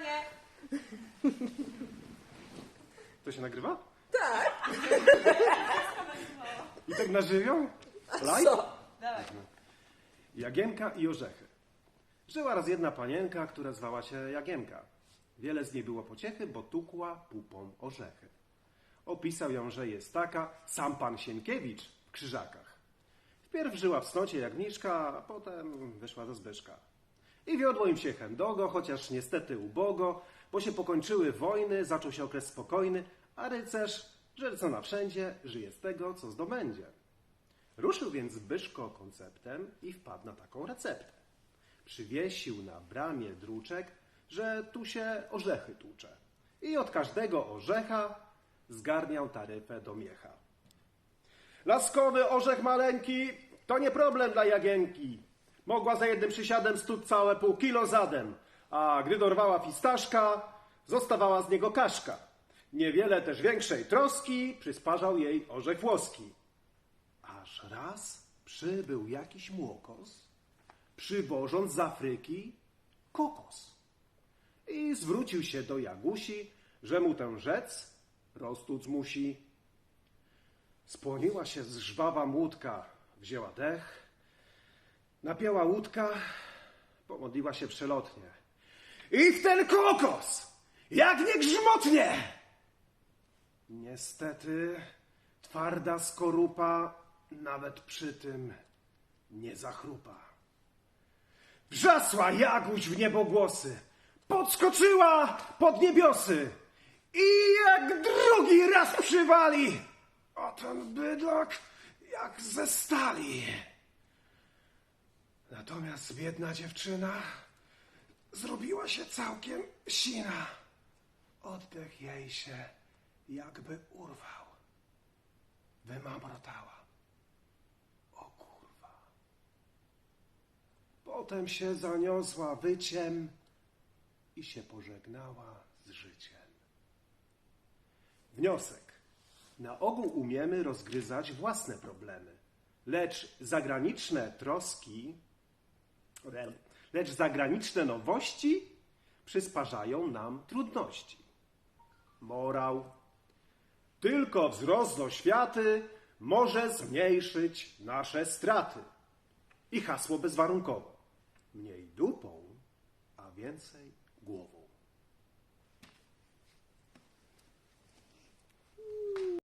Przywitanie. To się nagrywa? Tak. I tak na żywioł? Live? Co? Dawaj. Jagienka i orzechy. Żyła raz jedna panienka, która zwała się Jagienka. Wiele z niej było pociechy, bo tukła pupą orzechy. Opisał ją, że jest taka, sam pan Sienkiewicz w Krzyżakach. Wpierw żyła w cnocie jak mniszka, a potem wyszła do Zbyszka. I wiodło im się chędogo, chociaż niestety ubogo, bo się pokończyły wojny, zaczął się okres spokojny, a rycerz, że co na wszędzie, żyje z tego, co zdobędzie. Ruszył więc Zbyszko konceptem i wpadł na taką receptę. Przywiesił na bramie druczek, że tu się orzechy tłucze. I od każdego orzecha zgarniał taryfę do miecha. Laskowy orzech maleńki to nie problem dla Jagienki. Mogła za jednym przysiadem stuć całe pół kilo zadem, a gdy dorwała fistaszka, zostawała z niego kaszka. Niewiele też większej troski przysparzał jej orzech włoski. Aż raz przybył jakiś młokos, przywożąc z Afryki kokos. I zwrócił się do Jagusi, że mu tę rzec roztuc musi. Spłoniła się żwawa łódka, wzięła dech, napięła łódka, pomodliła się przelotnie. Ich ten kokos, jak nie grzmotnie! Niestety, twarda skorupa nawet przy tym nie zachrupa. Wrzasła Jaguś w niebogłosy, podskoczyła pod niebiosy i jak drugi raz przywali, a ten bydlak jak ze stali. Natomiast biedna dziewczyna zrobiła się całkiem sina. Oddech jej się jakby urwał. Wymamrotała. O kurwa. Potem się zaniosła wyciem i się pożegnała z życiem. Wniosek. Na ogół umiemy rozgryzać własne problemy, lecz zagraniczne troski, lecz zagraniczne nowości przysparzają nam trudności. Morał. Tylko wzrost oświaty może zmniejszyć nasze straty. I hasło bezwarunkowo. Mniej dupą, a więcej głową.